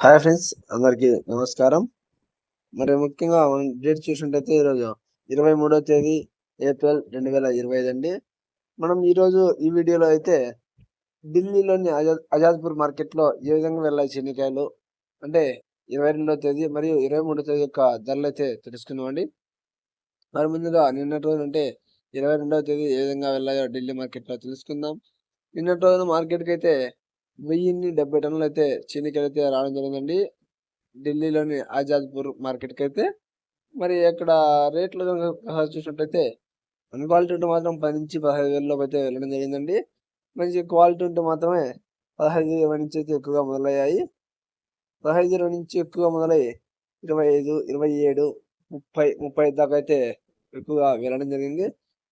Hi friends అందరికీ నమస్కారం. మరి ముఖ్యంగా మనం డేట్ చూసినట్టయితే ఈరోజు ఇరవై మూడో తేదీ ఏప్రిల్ రెండు వేల ఇరవై ఐదు అండి. మనం ఈరోజు ఈ వీడియోలో అయితే ఢిల్లీలోని ఆజాద్ ఆజాద్పూర్ మార్కెట్లో ఏ విధంగా వెళ్ళాలి చెనికాయలు అంటే ఇరవై రెండో తేదీ మరియు ఇరవై మూడో తేదీ యొక్క ధరలు అయితే తెలుసుకుందామండి మరి ముందుగా నిన్నటి రోజు అంటే ఇరవై రెండవ తేదీ ఏ విధంగా వెళ్ళాయో ఢిల్లీ మార్కెట్లో తెలుసుకుందాం. నిన్నటి రోజున మార్కెట్కి అయితే వెయ్యిన్ని డెబ్బై టన్నులు అయితే చీనికి అయితే రావడం జరిగిందండి. ఢిల్లీలోని ఆజాద్పూర్ మార్కెట్కి అయితే మరి అక్కడ రేట్లు కనుక చూసినట్టయితే అన్ క్వాలిటీ ఉంటే మాత్రం పది నుంచి పదహైదు వేల అయితే వెళ్ళడం జరిగిందండి. మంచి క్వాలిటీ ఉంటే మాత్రమే పదహైదు ఇరవై నుంచి అయితే ఎక్కువగా మొదలయ్యాయి. పదహైదు ఇరవై నుంచి ఎక్కువగా మొదలై ఇరవై ఐదు ఇరవై ఏడు ముప్పై ముప్పై దాకా అయితే ఎక్కువగా వెళ్ళడం జరిగింది.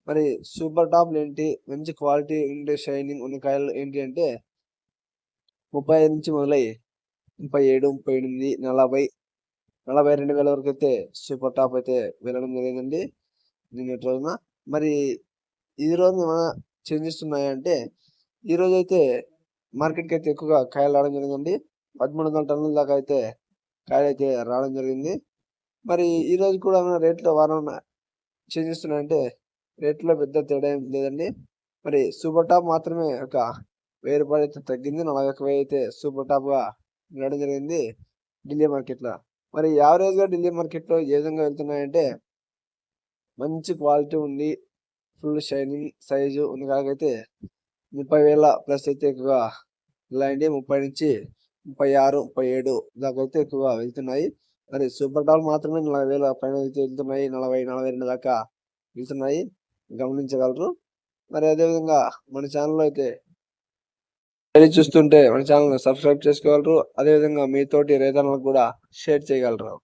మరి సూపర్ టాప్లు ఏంటి? మంచి క్వాలిటీ ఉండే షైనింగ్ ఉన్న కాయలు ఏంటి అంటే ముప్పై ఐదు నుంచి మొదలై ముప్పై ఏడు ముప్పై ఎనిమిది నలభై నలభై రెండు వేల వరకు అయితే సూపర్ టాప్ అయితే వెళ్ళడం జరిగిందండి. నిన్నటి రోజున మరి ఈ రోజు ఏమైనా చేంజెస్ ఉన్నాయంటే ఈ రోజు అయితే మార్కెట్కి అయితే ఎక్కువగా కాయలు రావడం జరిగిందండి. పదమూడు వందల టన్నుల దాకా అయితే కాయలు అయితే రావడం జరిగింది. మరి ఈ రోజు కూడా ఏమైనా రేట్లో వారం చేంజెస్ ఉన్నాయంటే రేట్లో పెద్ద తేడా ఏం లేదండి. మరి సూపర్ టాప్ మాత్రమే ఒక వెయ్యి రూపాయలు అయితే తగ్గింది నలభై ఒక వెయ్యి అయితే సూపర్ టాప్గా ఉండడం జరిగింది ఢిల్లీ మార్కెట్లో. మరి యావరేజ్గా ఢిల్లీ మార్కెట్లో ఏ విధంగా వెళ్తున్నాయంటే మంచి క్వాలిటీ ఉంది ఫుల్ షైనింగ్ సైజు ఉంది కాకైతే ముప్పై వేల ప్లస్ అయితే ఎక్కువగా వెళ్ళాయండి. ముప్పై నుంచి ముప్పై ఆరు ముప్పై ఏడు దాకా అయితే ఎక్కువగా వెళ్తున్నాయి. మరి సూపర్ టాప్ మాత్రమే నలభై వేల పైన అయితే వెళ్తున్నాయి. నలభై నలభై రెండు దాకా వెళ్తున్నాయి. గమనించగలరు. మరి అదేవిధంగా మన ఛానల్లో అయితే డైలీ చూస్తుంటే మన ఛానల్ సబ్స్క్రైబ్ చేసుకోగలరు. అదేవిధంగా మీతోటి రైతన్నలకు కూడా షేర్ చేయగలరు.